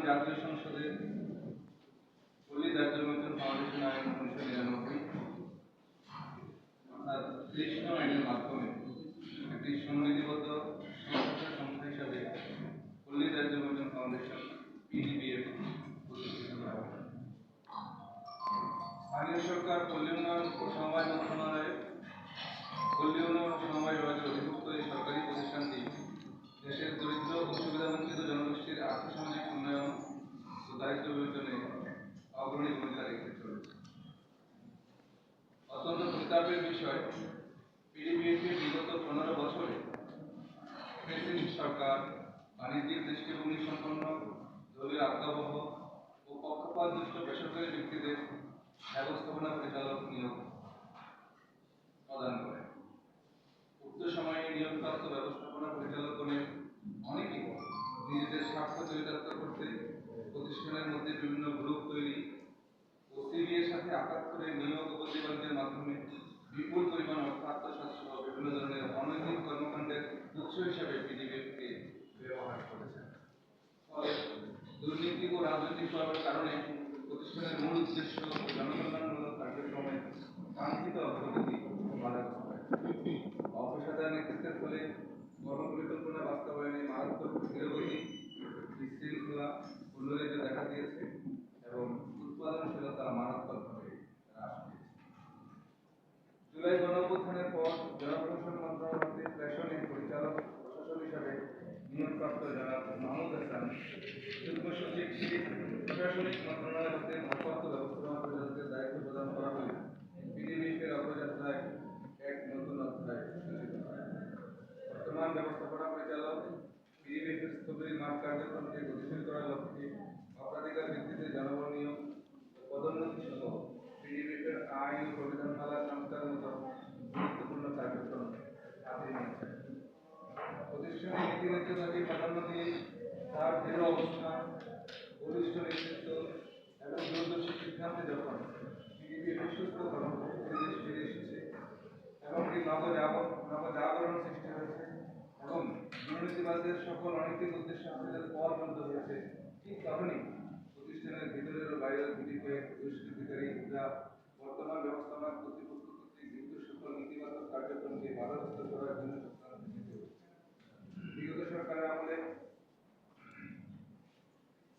জাতীয় সংসদে স্বার্থ চরিতার্থ করতে প্রতিষ্ঠানের মধ্যে বিভিন্ন গ্রুপ তৈরি। ও সিবিএর সাথে আঘাত করে নিয়োগ প্রতিবন্ধের মাধ্যমে বিপুল পরিমাণ অর্থ আত্মসাত সহ বিভিন্ন ধরনের অনৈতিক কর্মকাণ্ডের উৎস হিসাবে পিডিবিএফকে ব্যবহার করেছেন। ফলে দুর্নীতি ও রাজনৈতিক কারণে প্রতিষ্ঠানের মূল উদ্দেশ্য ও জনকল্যাণমূলক কার্যক্রমে কাঙ্ক্ষিত অগ্রগতি বাধাগ্রস্ত হয় অপেশাদার নেতৃত্বের ফলে কর্মপরিকল্পনা ধীরগতি বিশৃঙ্খলা উন্নয়নে পর জনপ্রশাসন পরিচালক প্রশাসক হিসাবে নিয়োগপ্রাপ্ত জনাব মাহমুদ হাসান যুগ্ম সচিব প্রশাসনিক মন্ত্রণালয় হতে ভারপ্রাপ্ত ব্যবস্থাপনা পরিচালকের দায়িত্ব প্রদান করা হলে পিডিবিএফের অগ্রযাত্রায় এক নতুন অধ্যায় সূচিত হয় বর্তমান ব্যবস্থাপনা পরিচালক পিডিবিএফের স্থবির মাঠ কার্যক্রমকে গতিশীল করার লক্ষ্যে অগ্রাধিকার ভিত্তিতে জনবল নিয়োগ পদোন্নতি সহ পিডিবিএফের আইন ও সংবিধানমালা সংস্কার মতো গুরুত্বপূর্ণ কার্যক্রম হাতে নিয়েছে। প্রতিষ্ঠানের নীতি নেতৃত্বকে প্রাধান্য দিয়ে তার দৃঢ় অবস্থান বলিষ্ঠ নেতৃত্ব এবং দূরদর্শী সিদ্ধান্তে যখন পিডিবিএফের সুস্থ কর্মপরিবেশ ফিরে এসেছে এমনকি নবজাগরণ সৃষ্টি দুর্নীতিবাদের সকল অনৈতিক উদ্দেশ্য হাসিলের পথ বন্ধ হয়েছে ঠিক তখনই প্রতিষ্ঠানের ভিতরের ও বাইরের দুটি কয়েক দুষ্কৃতিকারীরা বর্তমান ব্যবস্থাপনা কর্তৃপক্ষ কর্তৃক গৃহীত সকল নীতিবাচক কার্যক্রমকে বাধাগ্রস্ত করার জন্য বিগত সরকারের আমলে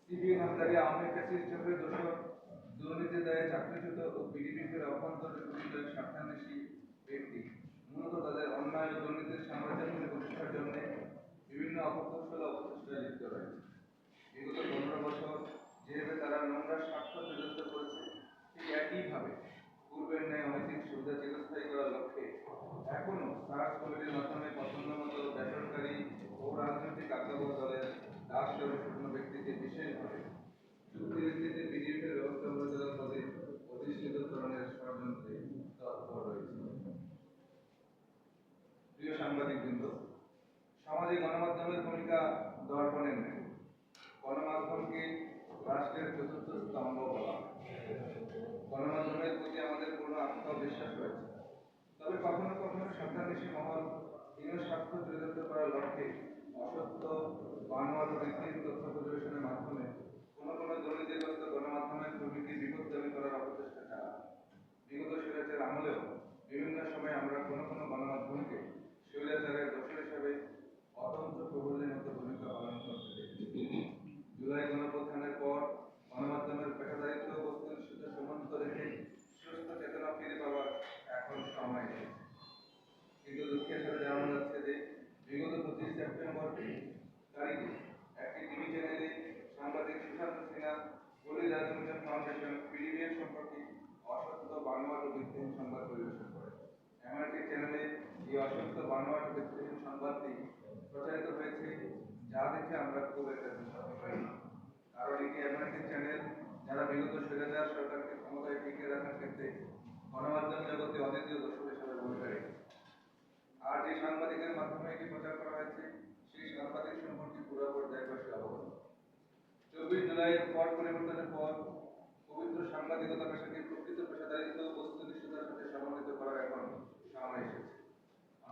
সিবিএন আমদারি আওয়ামী ফ্যাসিস্ট চক্রের দোষর দুর্নীতি দায়ে চাকরিচ্যুত ও পিডিপির অভ্যন্তরে গঠিত এক স্বার্থান্বেষী ব্যক্তি মূলত তাদের অন্যায় ও দুর্নীতির সাম্রাজ্যগুলি প্রতিষ্ঠার জন্য বিভিন্ন অপকৌশল ও অপচেষ্টায় লিপ্ত রয়েছে বিগত পনেরো বছর যেভাবে তারা নোংরা স্বার্থ চরিত্র করেছে ঠিক একইভাবে পূর্বের ন্যায় অনৈতিক সুবিধা চিরস্থায়ী করার লক্ষ্যে এখনও সার্চ কমিটির মাধ্যমে পছন্দ মতো বেসরকারি ও রাজনৈতিক আগ্রহ দলের কোনো ব্যক্তিকে বিশেষভাবে চুক্তি পদে অধিষ্ঠিত ধরনের ষড়যন্ত্রে তৎপর রয়েছে। প্রিয় গণমাধ্যমের ভূমিকা দর্পণের নেই গণমাধ্যমকে রাষ্ট্রের চতুর্থ স্তম্ভ বলা গণমাধ্যমের প্রতি আমাদের পূর্ণ ও রয়েছে। কখনো কখনো সন্ত্রাসী মহল হীন স্বার্থ চরিতার্থ করার লক্ষ্যে অসত্য বানোয়ার ব্যক্তির তথ্য পরিবেশনের মাধ্যমে কোনো কোনো দুর্নীতিগ্রস্ত গণমাধ্যমের কর্মীকে দাবি করার অপচেষ্টা ছাড়া বিগত স্বৈরাচার আমলেও বিভিন্ন সময় আমরা কোনো কোনো গণমাধ্যমকে স্বৈরাচারের দোষর হিসেবে অতন্ত্র প্রবলের মতো ভূমিকা পালন করতে দেখেছি জুলাই গণপ্রথানের পর গণমাধ্যমের পেশাদারিত্ব ও বস্তুনিষ্ঠতা সমন্বিত রেখে সুস্থ চেতনা ফিরে পাওয়ার এখন সময় এসেছে কিন্তু দুঃখের সাথে জানানো যাচ্ছে যে বিগত পঁচিশ সেপ্টেম্বর তারিখে একটি টিভি চ্যানেলে সাংবাদিক সুশান্ত সিনহা পল্লী রাজমিশন ফাউন্ডেশন পিডিবিএফ সম্পর্কে অসত্য বানোয়াট ও ভিত্তিহীন সংবাদ পরিবেশন করে এমন একটি চ্যানেলে এই বানোয়াট ও সংবাদটি প্রচারিত হয়েছে, যা দেখে আমরা খুব একটা বিস্মিত হইনি কারণ এটি এমন একটি চ্যানেল যারা বিগত স্বৈরাচার সরকারকে ক্ষমতায় টিকিয়ে রাখার ক্ষেত্রে গণমাধ্যম জগতে অদ্বিতীয় দর্শক হিসেবে ভূমিকা রেখেছে আর যে সাংবাদিকের মাধ্যমে এটি প্রচার করা হয়েছে, সেই সাংবাদিক সম্পর্কে পুরো পর্যায়বাসী অবগত। চব্বিশ জুলাইয়ের পর পরিবর্তনের পর পবিত্র সাংবাদিকতা পেশাকে প্রকৃত পেশাদারিত্ব বস্তুনিষ্ঠতার সাথে সমন্বিত করার এখন সময় এসেছে।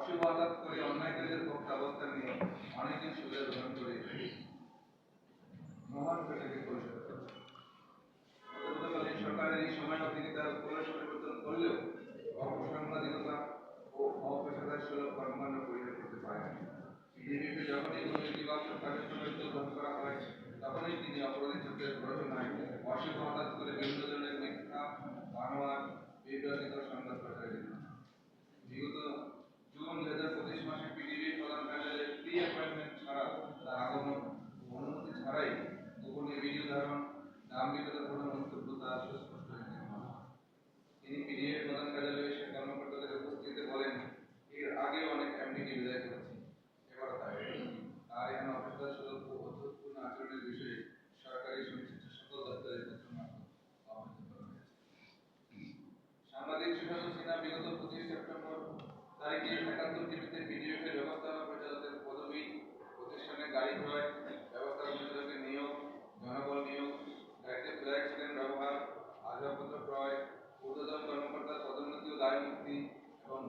অশুভ আঘাত করে, অন্যায়কারীদের পক্ষে অবস্থান নিয়ে অনেকদিন সুবিধা গ্রহণ করে মহান পেটাকে পরিশোধ করেছে সরকারের এই সময় অবধি তার পরিবর্তন করলেও অপসাংবাদিকতা ও অপেশাদার সুলভ কর্মকাণ্ড পরিহার করতে পারে দিল্লিতে যখনই দুর্নীতি বা সরকারের সঙ্গে গ্রহণ করা হয়, তখনই তিনি অপরাধী চক্রের প্ররোচনায় অশুভ আঘাত করে বিভিন্ন ধরনের মিথ্যা মানবাদ বিভ্রান্তিকর সংবাদ প্রচারিত দুই হাজার পঁচিশ মাসে পিডিবির প্রধান কার্যালয়ে প্রি অ্যাপয়েন্টমেন্ট ছাড়া তার আগমন, অনুমতি ছাড়াই গোপনীয় ভিডিও ধারণ নামলিখিত প্রধান বক্তব্যতা সুস্পষ্ট তিনি পিডিএ প্রধান কার্যালয়ে সে কর্মকর্তাদের উপস্থিতিতে বলেন, এর আগে অনেক এমডিকে বিদায় করেছে trabalho em é um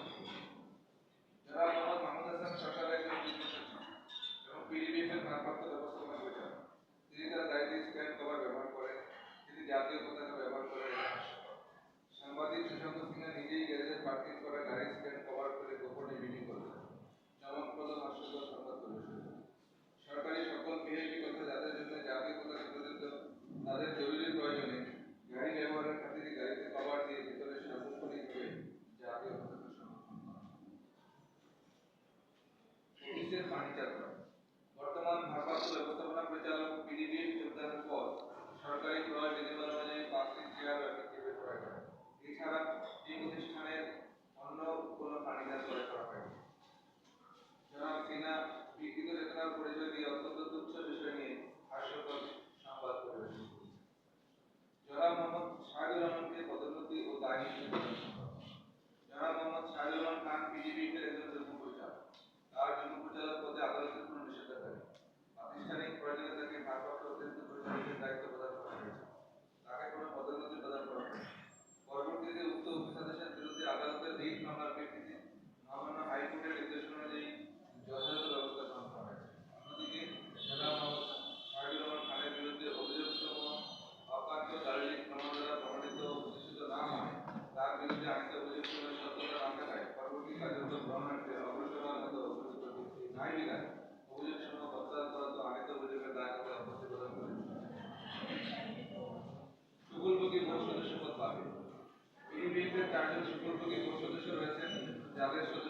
darle